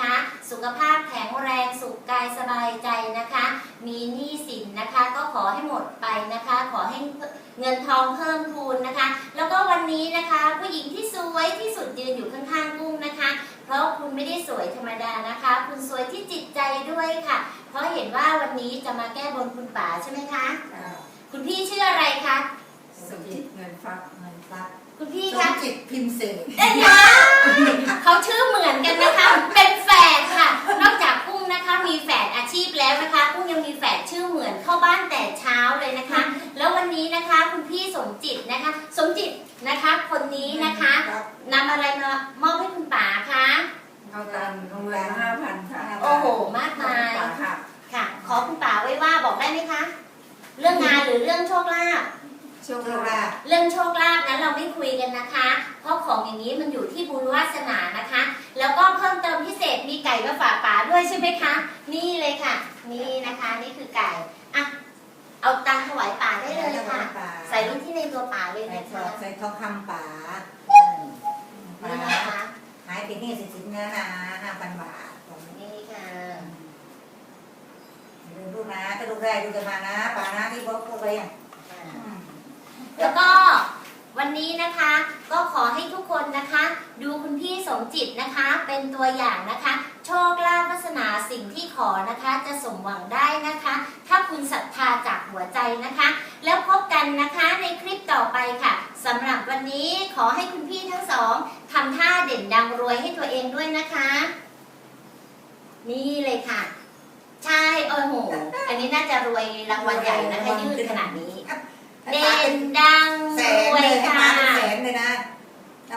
คะ สุขภาพแข็งแรงสุขกายสบายใจนะคะ มีหนี้สินนะคะก็ขอให้หมดไปนะคะ ขอให้เงินทองเพิ่มพูนนะคะ แล้วก็วันนี้นะคะ ผู้หญิงที่สวยที่สุดยืนอยู่ข้างๆกุ้งนะคะ เพราะคุณไม่ได้สวยธรรมดานะคะ คุณสวยที่จิตใจด้วยค่ะ เพราะเห็นว่าวันนี้จะมาแก้บนคุณป๋าใช่ไหมคะคุณพี่ชื่ออะไรคะสมจิตเงินฟักเงินฟักคุณพี่คะจิตพิมเสกเอ้ยนะเขาชื่อเหมือนกันนะคะเป็น พี่สมจิตนะคะ สมจิตนะคะคนนี้นะคะนำอะไรมามอบให้คุณป๋าคะเอาตังโรงแรมห้าพันค่ะโอ้โหมากมายค่ะ ค่ะ ขอคุณป๋าไว้ว่าบอกได้ไหมคะ เรื่องงานหรือเรื่องโชคลาภโชคลาภเรื่องโชคลาภนั้นเราไม่คุยกันนะคะ เพราะของอย่างนี้มันอยู่ที่บุญวาสนานะคะ แล้วก็เพิ่มเติมพิเศษมีไก่มาฝากป๋าด้วยใช่ไหมคะ นี่เลยค่ะ นี่นะคะ นี่คือไก่อะเอาตัง ตัวป๋าเลยใส่นะทอคะงใส่ทองคำป๋าป๋านี่นะคะ หายไปนี่สิสิบเนื้อนะห้าพันบาทนี่ค่ะ ดูดูนะถ้าดูได้ดูจะมานะป๋านะที่บอกพูดไปอะอ่าแล้วก็วันนี้นะคะก็ขอให้ทุกคนนะคะ ดูคุณพี่สมจิตนะคะ เป็นตัวอย่างนะคะ โชคลาภวาสนาสิ่งที่ขอนะคะ จะสมหวังได้นะคะ ถ้าคุณศรัทธาจากหัวใจนะคะ แล้วพบ นนี้ขอให้คุณพี่ทั้งสองทำท่าเด่นดังรวยให้ตัวเองด้วยนะคะ นี่เลยค่ะ ใช่โอ้โห อันนี้น่าจะรวยรางวัลใหญ่นะคะยืดขนาดนี้ เด่นดังแสรนวยเลยให้ค่ะป๋าดู